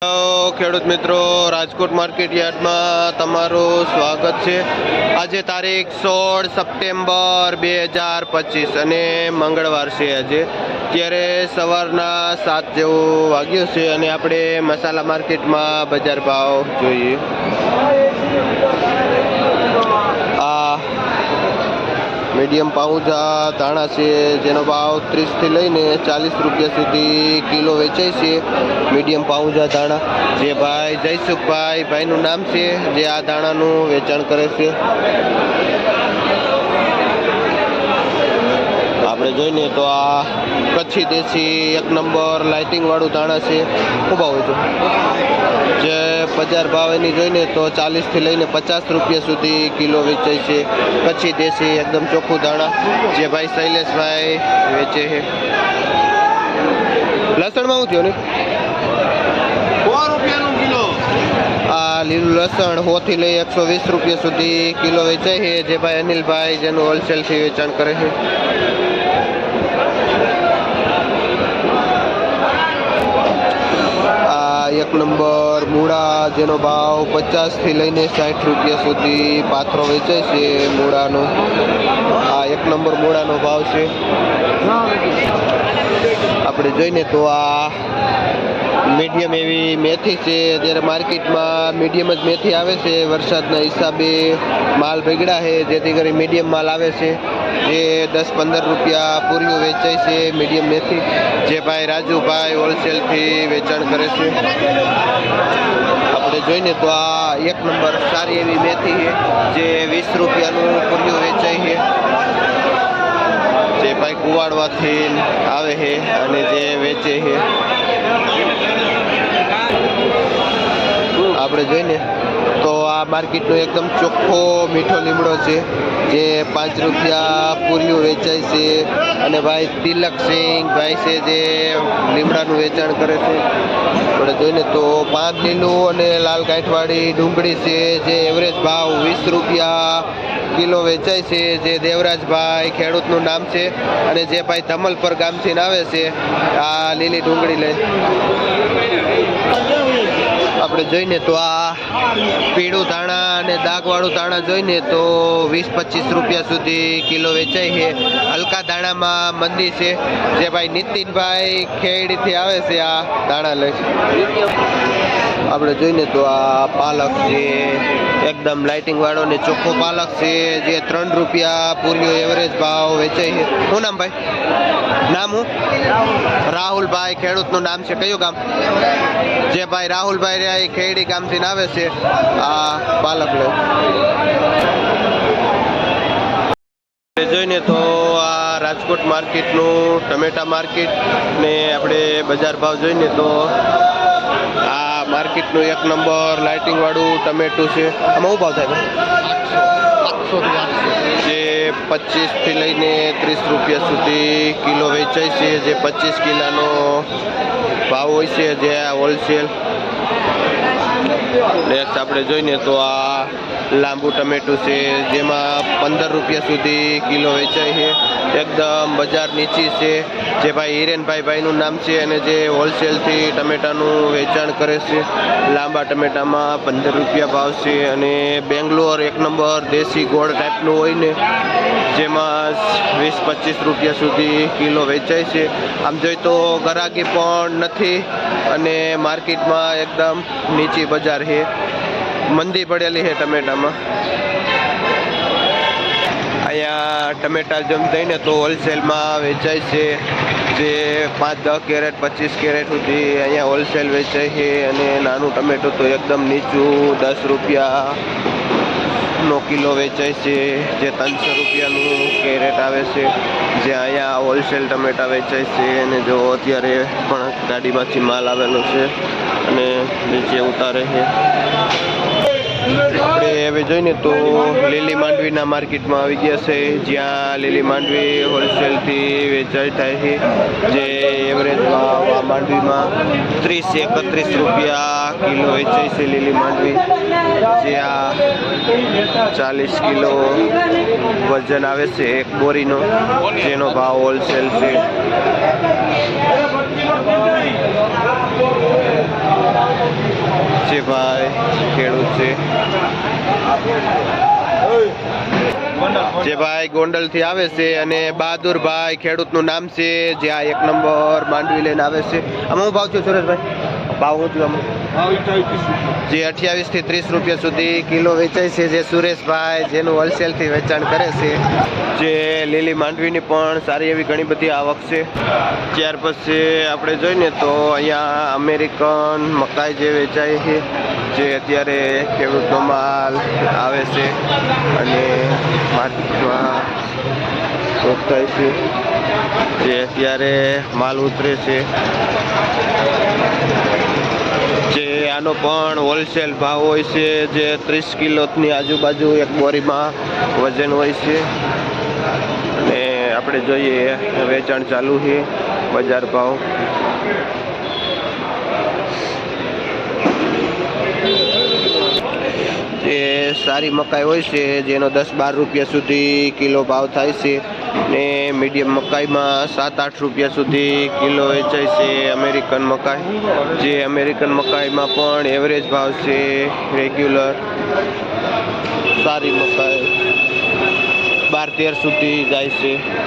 ખેડૂત મિત્રો, રાજકોટ માર્કેટ યાર્ડમાં તમારું સ્વાગત છે. આજે તારીખ સોળ સપ્ટેમ્બર બે હજાર પચીસ અને મંગળવાર છે આજે. ત્યારે સવારના સાત જેવું વાગ્યું છે અને આપણે મસાલા માર્કેટમાં બજાર ભાવ જોઈએ. મીડિયમ પાઉજા, ધાણા છે જેનો ભાવ ત્રીસથી લઈને ચાલીસ રૂપિયા સુધી કિલો વેચાય છે. મીડિયમ પાઉજા, ધાણા. જે ભાઈ જયસુખભાઈ ભાઈનું નામ છે, જે આ ધાણાનું વેચાણ કરે છે. આપણે જોઈને તો આ કચ્છી દેશી એક નંબર લાઇટિંગ વાળું ધાણા છે. ખૂબ ભાવ છે. જે બજાર ભાવ એની જોઈને તો ચાલીસથી લઈને પચાસ રૂપિયા સુધી કિલો વેચાય છે. કચ્છી દેશી એકદમ ચોખ્ખું દાણા જે ભાઈ શૈલેષભાઈ વેચે છે. લસણમાં શું થયું ને રૂપિયાનું કિલો. આ લીલું લસણ હોથી લઈ એકસો વીસ રૂપિયા સુધી કિલો વેચાય છે. જે ભાઈ અનિલભાઈ જેનું હોલસેલથી વેચાણ કરે છે. આ એક નંબર મૂળા જેનો ભાવ પચાસથી લઈને સાઠ રૂપિયા સુધી પાથરો વેચાય છે મૂળાનો. આ એક નંબર મૂળાનો ભાવ છે. આપણે જોઈને તો આ મીડિયમ એવી મેથી છે. અત્યારે માર્કેટમાં મીડિયમ જ મેથી આવે છે. વરસાદના હિસાબે માલ ભેગડા છે. જેથી કરી મીડિયમ માલ આવે છે. જે દસ પંદર રૂપિયા પૂરીઓ વેચાય છે મીડિયમ મેથી. જે ભાઈ રાજુભાઈ હોલસેલથી વેચાણ કરે છે. આપણે જોઈને તો આ એક નંબર સારી એવી મેથી છે. જે વીસ રૂપિયાનું પૂરીઓ વેચાય છે. ભાઈ કુવાડવાથી આવે છે અને જે વેચે છે. આપણે જોઈને આ માર્કેટનો એકદમ ચોખ્ખો મીઠો લીમડો છે, જે પાંચ રૂપિયા પૂરીઓ વેચાય છે અને ભાઈ તિલક સિંહ ભાઈ છે જે લીમડાનું વેચાણ કરે છે. આપણે જોઈને તો પાંચ લીલું અને લાલ કાંઠવાળી ડુંગળી છે, જે એવરેજ ભાવ વીસ રૂપિયા કિલો વેચાય છે, જે દેવરાજભાઈ ખેડૂતનું નામ છે અને જે ભાઈ ધમલપર ગામથી આવે છે, આ લીલી ડુંગળી લઈ આપણે જોઈને તો આ પીળું ધાણા અને દાગવાળું ધાણા જોઈને તો વીસ, પચીસ રૂપિયા સુધી કિલો વેચાય છે. હલકા દાણામાં મંદી છે. જે ભાઈ નીતિનભાઈ ખેડીથી આવે છે આ ધાણા લઈ આપણે જોઈને તો આ પાલક છે. એકદમ લાઇટિંગ વાળો ને ચોખ્ખો પાલક છે. જે ત્રણ રૂપિયા પૂરીઓ એવરેજ ભાવ વેચાય છે. શું નામ ભાઈ? નામ હું? રાહુલભાઈ ખેડૂતનું નામ છે. કયું ગામ? જે ભાઈ રાહુલભાઈ ખેડી ગામથી આવે છે. આ પાલક. લે જોઈને તો આ રાજકોટ માર્કેટનું ટમેટા માર્કેટ ને આપણે બજાર ભાવ જોઈને તો આ માર્કેટનું એક નંબર લાઇટિંગ વાળું ટમેટું છે. આમાં શું ભાવ થાય જે પચીસથી લઈને ત્રીસ રૂપિયા સુધી કિલો વેચાય છે. જે પચીસ કિલાનો ભાવ હોય છે જે આ હોલસેલ નેક્સ્ટ આપણે જોઈને તો આ લાંબુ ટમેટું છે, જેમાં પંદર રૂપિયા સુધી કિલો વેચાય છે. એકદમ બજાર નીચી છે, જે ભાઈ હિરેનભાઈ ભાઈનું નામ છે, અને જે હોલસેલથી ટમેટાનું વેચાણ કરે છે. લાંબા ટમેટામાં પંદર રૂપિયા ભાવ છે, અને બેંગ્લોર એક નંબર દેશી ગોળ ટાઈપનું હોય ને, જેમાં વીસ પચીસ રૂપિયા સુધી કિલો વેચાય છે. આમ જોઈ તો ગરાગી પણ નથી, અને માર્કેટમાં એકદમ નીચી બજાર છે. મંદી પડેલી છે ટમેટામાં. અહીંયા ટમેટા જેમ થઈને તો હોલસેલમાં વેચાય છે. જે પાંચ, દસ કેરેટ, પચીસ કેરેટ સુધી અહીંયા હોલસેલ વેચાય છે અને નાનું ટમેટું તો એકદમ નીચું દસ રૂપિયા નો કિલો વેચાય છે. જે ત્રણસો રૂપિયાનું કેરેટ આવે છે. જે અહીંયા હોલસેલ ટમેટા વેચાય છે અને જો અત્યારે પણ ગાડીમાંથી માલ આવેલો છે અને નીચે ઉતારે છે. આપણે હવે જોઈને તો લીલી માંડવીના માર્કેટમાં આવી ગયા છે. જ્યાં લીલી માંડવી હોલસેલથી વેચાઈ થાય છે. જે એવરેજ માંડવીમાં ત્રીસ એકત્રીસ રૂપિયા કિલો વેચાય છે લીલી માંડવી. જ્યાં ચાલીસ કિલો વજન આવે છે એક બોરીનો. જેનો ભાવ હોલસેલ છે. છે ભાઈ ખેડૂત છે? જે ભાઈ ગોંડલથી આવે છે અને બહાદુરભાઈ ખેડૂતનું નામ છે, જે આ એક નંબર માંડવી લઈને આવે છે. આમાં હું ભાવ છું સુરેશભાઈ? ભાવ હું છું આમાં. જે અઠ્યાવીસથી ત્રીસ રૂપિયા સુધી કિલો વેચાય છે, જે સુરેશભાઈ જેનું હોલસેલથી વેચાણ કરે છે, જે લીલી માંડવીની પણ સારી એવી ઘણી બધી આવક છે. ત્યાર પછી આપણે જોઈએ તો અહીંયા અમેરિકન મકાઈ જે વેચાય છે, જે અત્યારે ખેડૂતનો માલ આવે છે અને માર્કેટમાં વેચાય છે, જે અત્યારે માલ ઉતરે છે. આનો પણ હોલસેલ ભાવ હોય છે જે ત્રીસ કિલોની આજુબાજુ એક બોરીમાં વજન હોય છે. અને આપણે જોઈએ વેચાણ ચાલુ છે, બજાર ભાવ. જે સારી મકાઈ હોય છે, જેનો દસ બાર રૂપિયા સુધી કિલો ભાવ થાય છે. ને મીડિયમ મકાઈમાં સાત આઠ રૂપિયા સુધી કિલો વેચાય છે અમેરિકન મકાઈ. જે અમેરિકન મકાઈમાં પણ એવરેજ ભાવ છે રેગ્યુલર સારી મકાઈ. બાર તેર સુધી જાય છે.